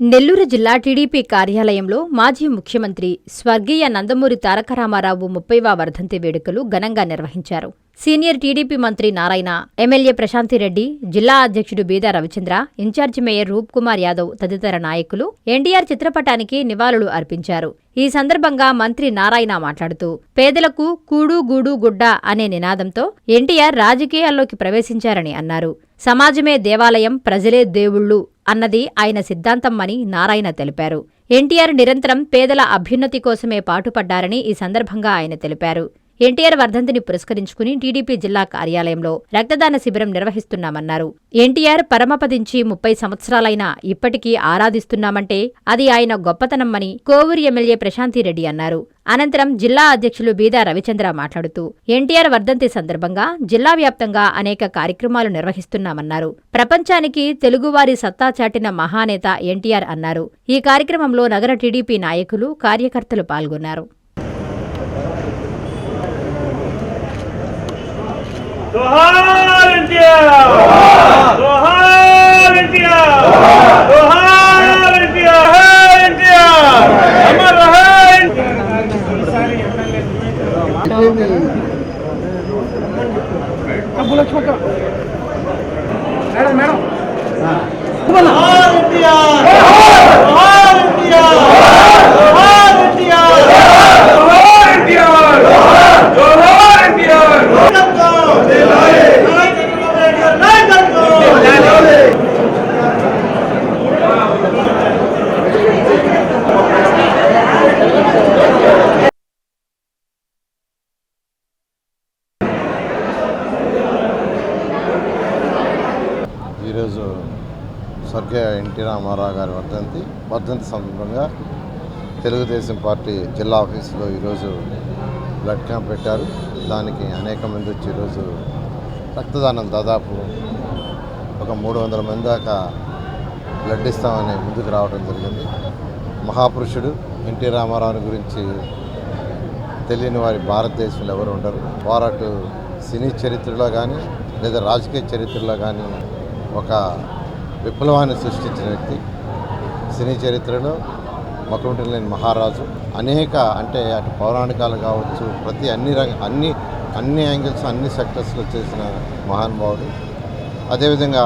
నెల్లూరు జిల్లా టీడీపీ కార్యాలయంలో మాజీ ముఖ్యమంత్రి స్వర్గీయ నందమూరి తారక రామారావు ముప్పైవ వర్ధంతి వేడుకలు ఘనంగా నిర్వహించారు. సీనియర్ టీడీపీ మంత్రి నారాయణ ఎమ్మెల్యే ప్రశాంతిరెడ్డి జిల్లా అధ్యక్షుడు బీదా రవిచంద్ర ఇన్ఛార్జి మేయర్ రూప్ కుమార్ యాదవ్ తదితర నాయకులు ఎన్టీఆర్ చిత్రపటానికి నివాళులు అర్పించారు. ఈ సందర్భంగా మంత్రి నారాయణ మాట్లాడుతూ పేదలకు కూడు గూడు గుడ్డ అనే నినాదంతో ఎన్టీఆర్ రాజకీయాల్లోకి ప్రవేశించారని అన్నారు. సమాజమే దేవాలయం ప్రజలే దేవుళ్ళు అన్నది ఆయన సిద్ధాంతం అని నారాయణ తెలిపారు. ఎన్టీఆర్ నిరంతరం పేదల అభ్యున్నతి కోసమే పాటుపడ్డారని ఈ సందర్భంగా ఆయన తెలిపారు. ఎన్టీఆర్ వర్ధంతిని పురస్కరించుకుని టీడీపీ జిల్లా కార్యాలయంలో రక్తదాన శిబిరం నిర్వహిస్తున్నామన్నారు. ఎన్టీఆర్ పరమపదించి ముప్పై సంవత్సరాలైనా ఇప్పటికీ ఆరాధిస్తున్నామంటే అది ఆయన గొప్పతనమని కోవూరు ఎమ్మెల్యే ప్రశాంతిరెడ్డి అన్నారు. అనంతరం జిల్లా అధ్యక్షులు బీదా రవిచంద్ర మాట్లాడుతూ ఎన్టీఆర్ వర్ధంతి సందర్భంగా జిల్లా వ్యాప్తంగా అనేక కార్యక్రమాలు నిర్వహిస్తున్నామన్నారు. ప్రపంచానికి తెలుగువారి సత్తా చాటిన మహానేత ఎన్టీఆర్ అన్నారు. ఈ కార్యక్రమంలో నగర టీడీపీ నాయకులు కార్యకర్తలు పాల్గొన్నారు. జోహార్ ఎన్టీఆర్ జోహార్ ఎన్టీఆర్ జోహార్ ఎన్టీఆర్ ఎన్టీఆర్ అమర్ madam madam NTR NT Ramarao గారి వర్ధంతి వర్ధంతి సందర్భంగా తెలుగుదేశం పార్టీ జిల్లా ఆఫీసులో ఈరోజు బ్లడ్ క్యాంప్ పెట్టారు. దానికి అనేక మంది వచ్చి ఈరోజు రక్తదానం దాదాపు ఒక మూడు వందల మంది దాకా బ్లడ్ ఇస్తామని ముందుకు రావడం జరిగింది. మహాపురుషుడు ఎన్టీ రామారావు గురించి తెలియని వారి భారతదేశంలో ఎవరు ఉండరు. వారు సినీ చరిత్రలో కానీ లేదా రాజకీయ చరిత్రలో కానీ ఒక విప్లవాన్ని సృష్టించిన వ్యక్తి సినీ చరిత్రలో మకుటం లేని మహారాజు. అనేక అంటే అటు పౌరాణికాలు కావచ్చు ప్రతి అన్ని రంగ అన్ని అన్ని యాంగిల్స్ అన్ని సెక్టర్స్లో చేసిన మహానుభావుడు అదేవిధంగా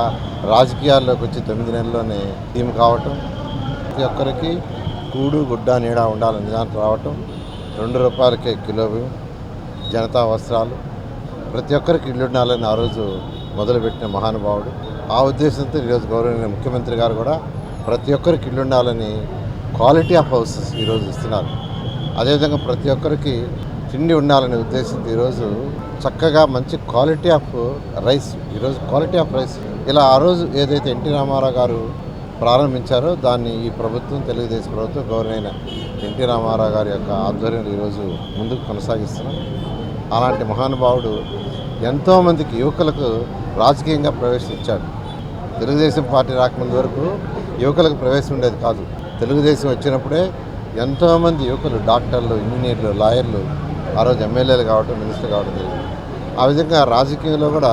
రాజకీయాల్లోకి వచ్చి తొమ్మిది నెలల్లోనే టీం కావటం ప్రతి ఒక్కరికి కూడు గుడ్డ నీడ ఉండాలని నిజానికి రావటం రెండు రూపాయలకే కిలో జనతా వస్త్రాలు. ప్రతి ఒక్కరికి ఇల్లు ఉండాలని ఆ రోజు మొదలుపెట్టిన మహానుభావుడు. ఆ ఉద్దేశంతో ఈరోజు గౌరవనీయ ముఖ్యమంత్రి గారు కూడా ప్రతి ఒక్కరికి ఇల్లు ఉండాలని క్వాలిటీ ఆఫ్ హౌసెస్ ఈరోజు ఇస్తున్నారు. అదేవిధంగా ప్రతి ఒక్కరికి తిండి ఉండాలనే ఉద్దేశంతో ఈరోజు చక్కగా మంచి క్వాలిటీ ఆఫ్ రైస్ ఈరోజు క్వాలిటీ ఆఫ్ రైస్ ఇలా ఆ రోజు ఏదైతే ఎన్టీ రామారావు గారు ప్రారంభించారో దాన్ని ఈ ప్రభుత్వం తెలుగుదేశం ప్రభుత్వం గౌరవైన ఎన్టీ రామారావు గారి యొక్క ఆధ్వర్యంలో ఈరోజు ముందుకు కొనసాగిస్తున్నాం. అలాంటి మహానుభావుడు ఎంతోమందికి యువకులకు రాజకీయంగా ప్రవేశించాడు. తెలుగుదేశం పార్టీ రాకముందు వరకు యువకులకు ప్రవేశం ఉండేది కాదు. తెలుగుదేశం వచ్చినప్పుడే ఎంతోమంది యువకులు డాక్టర్లు ఇంజనీర్లు లాయర్లు ఆ రోజు ఎమ్మెల్యేలు కావడం మినిస్టర్ కావడం జరిగింది. ఆ విధంగా రాజకీయంలో కూడా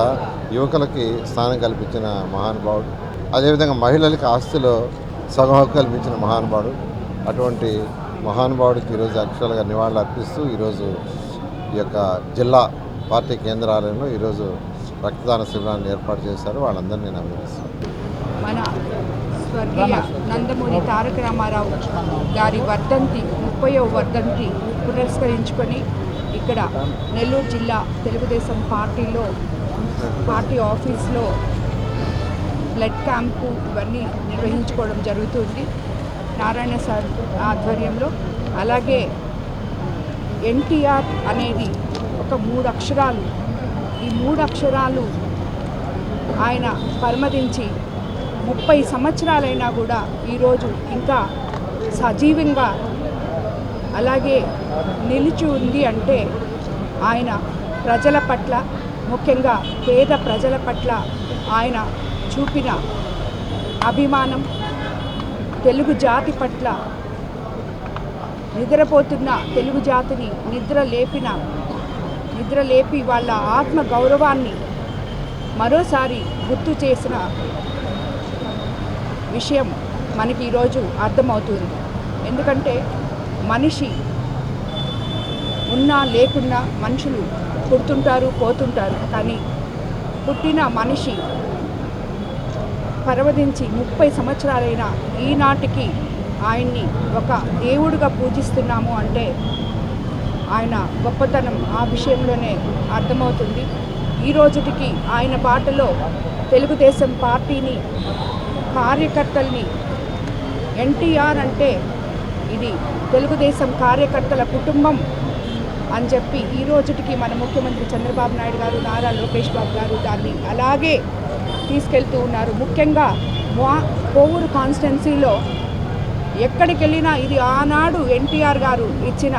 యువకులకి స్థానం కల్పించిన మహానుభావుడు. అదేవిధంగా మహిళలకి ఆస్తిలో సగం హక్కు కల్పించిన మహానుభావుడు. అటువంటి మహానుభావుడికి ఈరోజు అక్షరాలుగా నివాళులు అర్పిస్తూ ఈరోజు ఈ యొక్క జిల్లా పార్టీ కేంద్రాలయంలో ఈరోజు రక్తదాన శిబిరాన్ని ఏర్పాటు చేశారు. వాళ్ళందరినీ నేను అభినందిస్తాను మన స్వర్గీయ నందమూరి తారక రామారావు గారి వర్ధంతి ముప్పయో వర్ధంతి పురస్కరించుకొని ఇక్కడ నెల్లూరు జిల్లా తెలుగుదేశం పార్టీలో పార్టీ ఆఫీస్లో బ్లడ్ క్యాంపు ఇవన్నీ నిర్వహించుకోవడం జరుగుతుంది నారాయణ సార్ ఆధ్వర్యంలో. అలాగే ఎన్టీఆర్ అనేది ఒక మూడు అక్షరాలు ఈ మూడు అక్షరాలు ఆయన పరమదించి ముప్పై సంవత్సరాలైనా కూడా ఈరోజు ఇంకా సజీవంగా అలాగే నిలిచి ఉంది అంటే ఆయన ప్రజల పట్ల ముఖ్యంగా పేద ప్రజల పట్ల ఆయన చూపిన అభిమానం తెలుగు జాతి పట్ల నిద్రపోతున్న తెలుగు జాతిని నిద్ర లేపిన నిద్ర లేపి వాళ్ళ ఆత్మ గౌరవాన్ని మరోసారి గుర్తు చేసిన విషయం మనకి ఈరోజు అర్థమవుతుంది. ఎందుకంటే మనిషి ఉన్నా లేకున్నా మనుషులు పుడుతుంటారు పోతుంటారు. కానీ పుట్టిన మనిషి పర్వదించి ముప్పై సంవత్సరాలైన ఈనాటికి ఆయన్ని ఒక దేవుడిగా పూజిస్తున్నాము అంటే ఆయన గొప్పతనం ఆ విషయంలోనే అర్థమవుతుంది. ఈ రోజుటికి ఆయన బాటలో తెలుగుదేశం పార్టీని కార్యకర్తల్ని ఎన్టీఆర్ అంటే ఇది తెలుగుదేశం కార్యకర్తల కుటుంబం అని చెప్పి ఈ రోజుటికి మన ముఖ్యమంత్రి చంద్రబాబు నాయుడు గారు నారా లోకేష్ బాబు గారు దాన్ని అలాగే తీసుకెళ్తూ ఉన్నారు. ముఖ్యంగా మా కోవూరు కాన్స్టిట్యున్సీలో ఎక్కడికి వెళ్ళినా ఇది ఆనాడు ఎన్టీఆర్ గారు ఇచ్చిన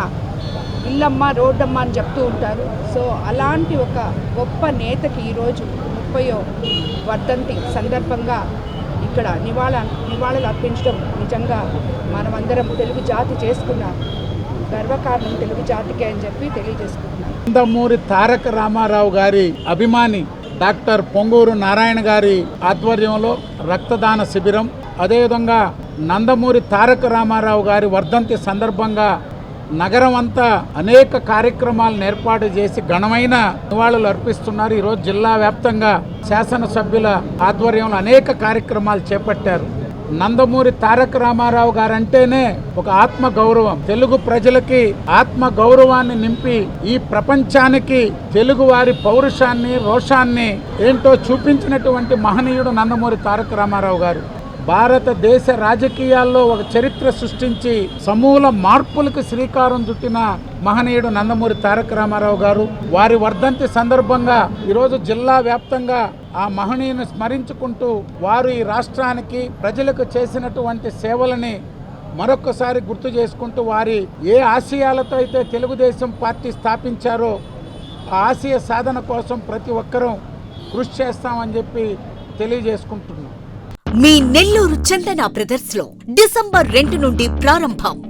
ఇల్లమ్మ రోడ్డమ్మ అని చెప్తూ ఉంటారు. సో అలాంటి ఒక గొప్ప నేతకి ఈరోజు ముప్పయో వర్ధంతి సందర్భంగా ఇక్కడ నివాళ నివాళులు అర్పించడం నిజంగా మనమందరం తెలుగు జాతి చేసుకున్న గర్వకారణం తెలుగు జాతికే అని చెప్పి తెలియజేసుకుంటున్నాను. నందమూరి తారక రామారావు గారి అభిమాని డాక్టర్ పొంగూరు నారాయణ గారి ఆధ్వర్యంలో రక్తదాన శిబిరం. అదేవిధంగా నందమూరి తారక రామారావు గారి వర్ధంతి సందర్భంగా నగరం అంతా అనేక కార్యక్రమాలను ఏర్పాటు చేసి ఘనమైన నివాళులు అర్పిస్తున్నారు. ఈరోజు జిల్లా వ్యాప్తంగా శాసనసభ్యుల ఆధ్వర్యంలో అనేక కార్యక్రమాలు చేపట్టారు. నందమూరి తారక రామారావు గారంటేనే ఒక ఆత్మ గౌరవం తెలుగు ప్రజలకి ఆత్మ గౌరవాన్ని నింపి ఈ ప్రపంచానికి తెలుగు వారి పౌరుషాన్ని రోషాన్ని ఏంటో చూపించినటువంటి మహనీయుడు నందమూరి తారక రామారావు గారు. భారతదేశ రాజకీయాల్లో ఒక చరిత్ర సృష్టించి సమూల మార్పులకు శ్రీకారం చుట్టిన మహనీయుడు నందమూరి తారక రామారావు గారు వారి వర్ధంతి సందర్భంగా ఈరోజు జిల్లా వ్యాప్తంగా ఆ మహనీయుని స్మరించుకుంటూ వారు ఈ రాష్ట్రానికి ప్రజలకు చేసినటువంటి సేవలని మరొకసారి గుర్తు చేసుకుంటూ వారి ఏ ఆశయాలతో అయితే తెలుగుదేశం పార్టీ స్థాపించారో ఆ ఆశయ సాధన కోసం ప్రతి ఒక్కరూ కృషి చేస్తామని చెప్పి తెలియజేసుకుంటున్నాం. మీ నెల్లూరు చందన బ్రదర్స్లో డిసెంబర్ రెండు నుండి ప్రారంభం.